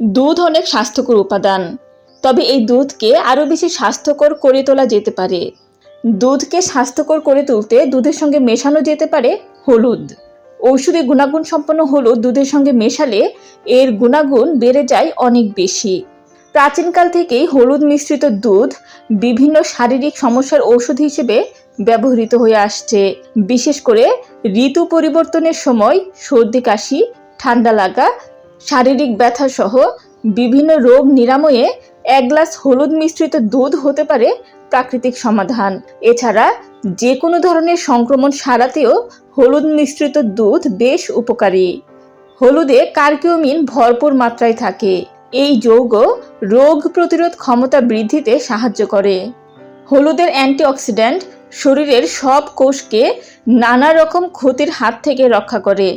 দুধ অনেক স্বাস্থ্যকর উপাদান। তবে এই দুধকে আরও বেশি স্বাস্থ্যকর করে তোলা যেতে পারে। দুধকে স্বাস্থ্যকর করে তুলতে দুধের সঙ্গে মেশানো যেতে পারে হলুদ। ঔষধি গুণাগুণ সম্পন্ন হলুদ দুধের সঙ্গে মেশালে এর গুণাগুণ বেড়ে যায় অনেক বেশি। প্রাচীনকাল থেকেই হলুদ মিশ্রিত দুধ বিভিন্ন শারীরিক সমস্যার ঔষধ হিসেবে ব্যবহৃত হয়ে আসছে। বিশেষ করে ঋতু পরিবর্তনের সময় সর্দি, কাশি, ঠান্ডা লাগা শারীরিক ব্যথা সহ বিভিন্ন রোগ নিরাময়ে এক গ্লাস হলুদ মিশ্রিত দুধ হতে পারে প্রাকৃতিক সমাধান। এছাড়া যে কোনো ধরনের সংক্রমণ সারাতেও হলুদ মিশ্রিত দুধ বেশ উপকারী। হলুদে কার্কিউমিন ভরপুর মাত্রায় থাকে। এই যৌগ রোগ প্রতিরোধ ক্ষমতা বৃদ্ধিতে সাহায্য করে। হলুদের অ্যান্টিঅক্সিডেন্ট শরীরের সব কোষকে নানা রকম ক্ষতির হাত থেকে রক্ষা করে।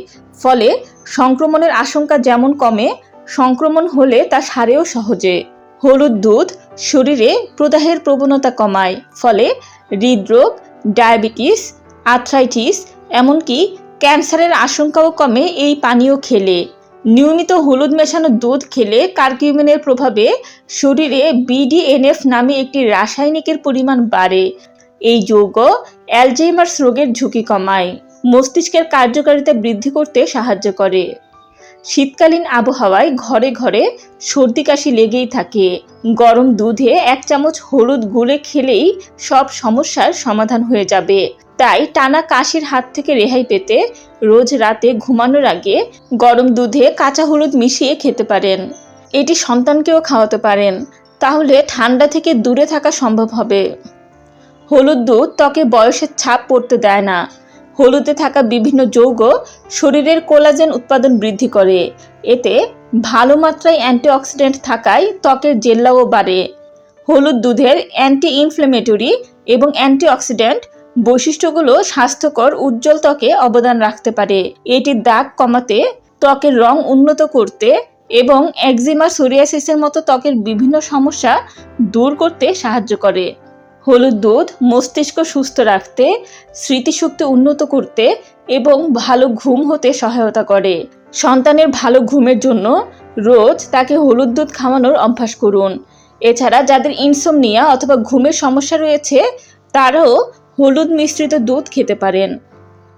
ফলে সংক্রমণের আশঙ্কা যেমন কমে, সংক্রমণ হলে তা সারেও সহজে। হলুদ দুধ শরীরে প্রদাহের প্রবণতা কমায়, ফলে হৃদরোগ, ডায়াবেটিস, আর্থ্রাইটিস, এমনকি ক্যান্সারের আশঙ্কাও কমে এই পানীয় খেলে। নিয়মিত হলুদ মেশানো দুধ খেলে কার্কিউমিনের প্রভাবে শরীরে বিডিএনএফ নামে একটি রাসায়নিকের পরিমাণ বাড়ে। এই যৌগ অ্যালজেইমার্স রোগের ঝুঁকি কমায়। মস্তিষ্কের কার্যকারিতা বৃদ্ধি করতে সাহায্য করে। শীতকালীন আবহাওয়ায় ঘরে ঘরে সর্দি কাশি লেগেই থাকে। গরম দুধে এক চামচ হলুদ গুলে খেলেই সব সমস্যার সমাধান হয়ে যাবে। তাই টানা কাশির হাত থেকে রেহাই পেতে রোজ রাতে ঘুমানোর আগে গরম দুধে কাঁচা হলুদ মিশিয়ে খেতে পারেন। এটি সন্তানকেও খাওয়াতে পারেন। তাহলে ঠান্ডা থেকে দূরে থাকা সম্ভব হবে। হলুদ দুধ ত্বকে বয়সের ছাপ পড়তে দেয় না। হলুদে থাকা বিভিন্ন যৌগ শরীরের কোলাজেন উৎপাদন বৃদ্ধি করে। এতে ভালো মাত্রায় অ্যান্টিঅক্সিডেন্ট থাকায় ত্বকের জেল্লাও বাড়ে। হলুদ দুধের অ্যান্টি ইনফ্লেমেটরি এবং অ্যান্টিঅক্সিডেন্ট বৈশিষ্ট্যগুলো স্বাস্থ্যকর উজ্জ্বল ত্বকে অবদান রাখতে পারে। এটি দাগ কমাতে, ত্বকের রং উন্নত করতে এবং একজিমা সোরিয়াসিসের মতো ত্বকের বিভিন্ন সমস্যা দূর করতে সাহায্য করে। হলুদ দুধ মস্তিষ্ক সুস্থ রাখতে, স্মৃতিশক্তি উন্নত করতে এবং ভালো ঘুম হতে সহায়তা করে। সন্তানের ভালো ঘুমের জন্য রোজ তাকে হলুদ দুধ খাওয়ানোর অভ্যাস করুন। এছাড়া যাদের ইনসোমনিয়া অথবা ঘুমের সমস্যা রয়েছে, তারাও হলুদ মিশ্রিত দুধ খেতে পারেন।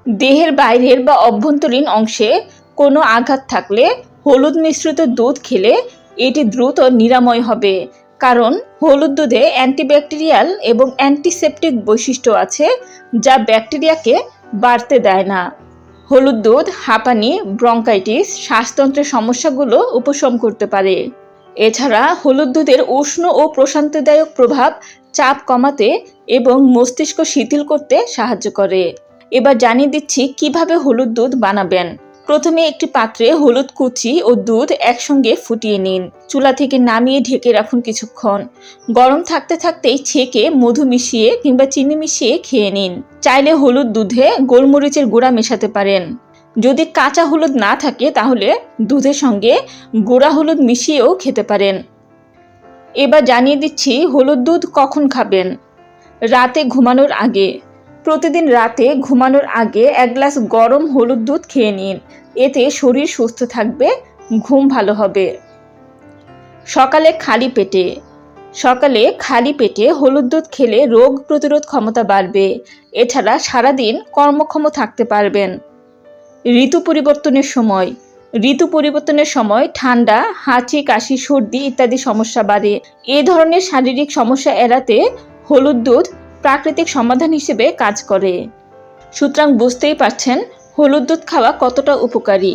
দেহের বাইরের বা অভ্যন্তরীণ অংশে কোনো আঘাত থাকলে হলুদ মিশ্রিত দুধ খেলে এটি দ্রুত নিরাময় হবে। কারণ হলুদ দুধে অ্যান্টিব্যাকটেরিয়াল এবং অ্যান্টিসেপটিক বৈশিষ্ট্য আছে যা ব্যাকটেরিয়াকে বাড়তে দেয় না। হলুদ দুধ, হাঁপানি, ব্রঙ্কাইটিস, শ্বাসতন্ত্রের সমস্যাগুলো উপশম করতে পারে। এছাড়া হলুদ দুধের উষ্ণ ও প্রশান্তিদায়ক প্রভাব চাপ কমাতে এবং মস্তিষ্ক শিথিল করতে সাহায্য করে। এবার জানিয়ে দিচ্ছি কীভাবে হলুদ দুধ বানাবেন। প্রথমে একটি পাত্রে হলুদ কুচি ও দুধ একসঙ্গে ফুটিয়ে নিন। চুলা থেকে নামিয়ে ঢেকে রাখুন কিছুক্ষণ। গরম থাকতে থাকতেই ছেঁকে মধু মিশিয়ে কিংবা চিনি মিশিয়ে খেয়ে নিন। চাইলে হলুদ দুধে গোলমরিচের গুঁড়া মেশাতে পারেন। যদি কাঁচা হলুদ না থাকে, তাহলে দুধের সঙ্গে গুঁড়া হলুদ মিশিয়েও খেতে পারেন। এবার জানিয়ে দিচ্ছি, হলুদ দুধ কখন খাবেন? রাতে ঘুমানোর আগে। প্রতিদিন রাতে ঘুমানোর আগে এক গ্লাস গরম হলুদ দুধ খেয়ে নিন। এতে শরীর সুস্থ থাকবে, ঘুম ভালো হবে। সকালে খালি পেটে। সকালে খালি পেটে হলুদ দুধ খেলে রোগ প্রতিরোধ ক্ষমতা বাড়বে। এছাড়া সারাদিন কর্মক্ষম থাকতে পারবেন। ঋতু পরিবর্তনের সময়। ঋতু পরিবর্তনের সময় ঠান্ডা, হাঁচি, কাশি, সর্দি ইত্যাদি সমস্যা বাড়ে। এ ধরনের শারীরিক সমস্যা এড়াতে হলুদ দুধ প্রাকৃতিক সমাধান হিসেবে কাজ করে। সুতরাং বুঝতেই পারছেন হলুদ দুধ খাওয়া কতটা উপকারী।